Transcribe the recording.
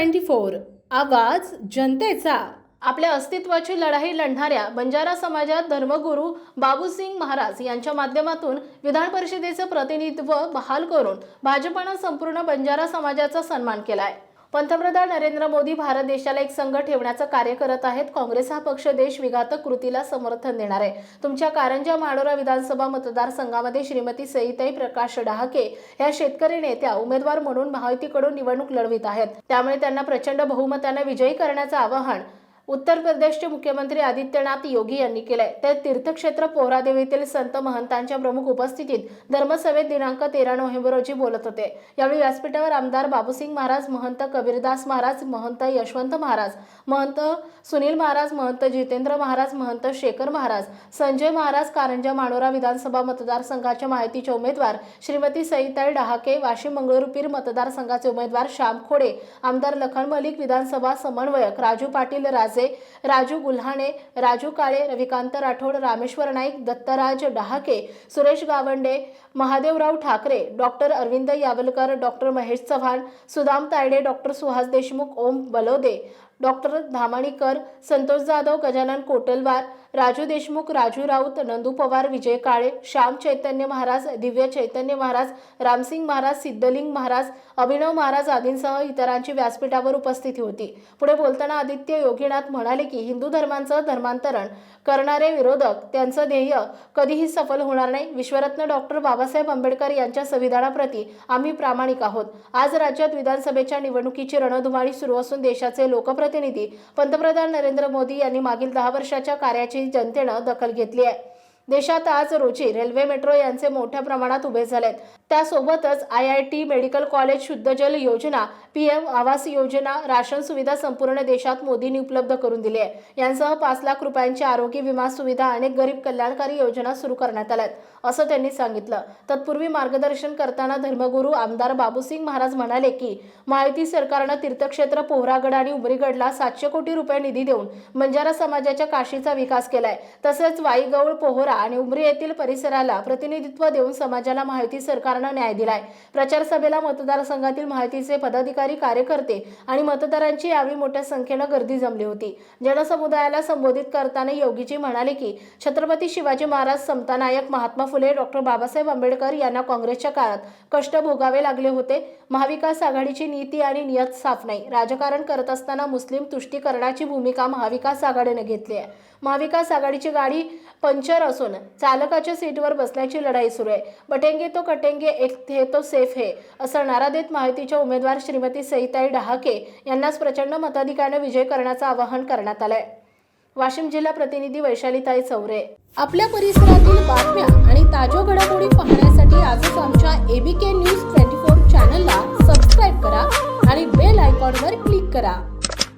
Twenty four आवाज जनतेचा. आपल्या अस्तित्वाची लढाई लढणाऱ्या बंजारा समाजात धर्मगुरू बाबूसिंग महाराज यांच्या माध्यमातून विधान परिषदेचं प्रतिनिधित्व बहाल करून भाजपनं संपूर्ण बंजारा समाजाचा सन्मान केला आहे पंतप्रधान नरेंद्र मोदी भारत देशाला एक संघ ठेवण्याचं कार्य करत आहेत. काँग्रेस हा पक्ष देश विघातक कृतीला समर्थन देणार आहे. तुमच्या कारंजा माडोरा विधानसभा मतदारसंघामध्ये श्रीमती सईताई प्रकाश डहाके या शेतकरी नेत्या उमेदवार म्हणून महायुतीकडून निवडणूक लढवित आहेत. त्यामुळे त्यांना प्रचंड बहुमताने विजयी करण्याचं आवाहन उत्तर प्रदेशचे मुख्यमंत्री आदित्यनाथ योगी यांनी केलंय. तर तीर्थक्षेत्र पोहरादेवीतील संत महंतांच्या प्रमुख उपस्थितीत धर्मसभेत दिनांक तेरा नोव्हेंबर रोजी बोलत होते. यावेळी व्यासपीठावर आमदार बाबूसिंग महाराज महंत कबीरदास महाराज महंत यशवंत महाराज महंत सुनील महाराज महंत जितेंद्र महाराज महंत शेखर महाराज संजय महाराज कारंजा मानोरा विधानसभा मतदारसंघाच्या माहितीचे उमेदवार श्रीमती सईताई डहाके वाशिम मंगळुरपीर मतदारसंघाचे उमेदवार श्याम खोडे आमदार लखन मलिक विधानसभा समन्वयक Raju Patil Raje Raju Gulhane Raju Kale Ravikant Rathod Rameshwar Naik Dattaraj Dahake Suresh Gawande Mahadevrao Thakare doctor Arvind Yavalkar doctor Mahesh Chavan Sudam Tayde doctor Suhas Deshmukh Om Balode doctor Dhamanikar Santosh Jadhav Gajanan Kotalwar Raju Deshmukh Raju Raut Nandu Pawar Vijay Kale Shyam Chaitanya Maharaj Divya Chaitanya Maharaj Ramsingh Maharaj Siddhaling Maharaj अभिनव महाराज आदींसह इतरांची व्यासपीठावर उपस्थिती होती. पुढे बोलताना आदित्य योगीनाथ म्हणाले की हिंदू धर्मांचं धर्मांतरण करणारे विरोधक त्यांचं ध्येय कधीही सफल होणार नाही. विश्वरत्न डॉक्टर बाबासाहेब आंबेडकर यांच्या संविधानाप्रती आम्ही प्रामाणिक आहोत. आज राज्यात विधानसभेच्या निवडणुकीची रणधुमाळी सुरू असून देशाचे लोकप्रतिनिधी पंतप्रधान नरेंद्र मोदी यांनी मागील दहा वर्षाच्या कार्याची जनतेनं दखल घेतली आहे. देशात आज रोजी रेल्वे मेट्रो यांचे मोठ्या प्रमाणात उभे झालेत. त्यासोबतच I I T medical college शुद्ध जल योजना P M Awas Yojana ration सुविधा संपूर्ण देशात मोदींनी उपलब्ध करून दिली आहे. यांसह पाच लाख रुपयांची आरोग्य विमा सुविधा अनेक गरीब कल्याणकारी योजना सुरू करण्यात आल्यात असं त्यांनी सांगितलं. तत्पूर्वी मार्गदर्शन करताना धर्मगुरू आमदार बाबूसिंग महाराज म्हणाले की महायुती सरकारनं तीर्थक्षेत्र पोहरागड आणि उमरीगडला सातशे कोटी रुपये निधी देऊन बंजारा समाजाच्या काशीचा विकास केलाय. तसेच वाईगवळ पोहरा आणि उमरी येथील परिसराला प्रतिनिधित्व देऊन समाजाला माहिती सरकार सरकारनं न्याय दिलाय. प्रचार सभेला मतदारसंघातील महायुतीचे पदाधिकारी कार्यकर्ते आणि मतदारांची यावेळी मोठ्या संख्येनं गर्दी जमली होती. जनसमुदायाला संबोधित करताना योगीजी म्हणाले की छत्रपती शिवाजी महाराज समतानायक महात्मा फुले डॉक्टर बाबासाहेब आंबेडकर यांना काँग्रेसच्या काळात कष्ट भोगावे लागले होते. महाविकास आघाडीची नीती आणि नियत साफ नाही. राजकारण करत असताना मुस्लिम तुष्टीकरणाची भूमिका महाविकास आघाडीने घेतली आहे. महाविकास आघाडीची गाडी पंचर असून चालकाच्या सीटवर बसण्याची लढाई सुरू आहे. बटेंगे तो कटेंगे एक थे तो सेफ हे असा नारा देत माहितीच्या उमेदवार श्रीमती सईताई डहाके यांनाच प्रचंड मताधिकाने विजय करण्याचं आवाहन करण्यात आलंय. वाशिम जिल्हा प्रतिनिधी वैशालीताई चौरे. आपल्या परिसरातील बातम्या आणि ताज्या घडामोडी पाहण्यासाठी आजच आमच्या एबीके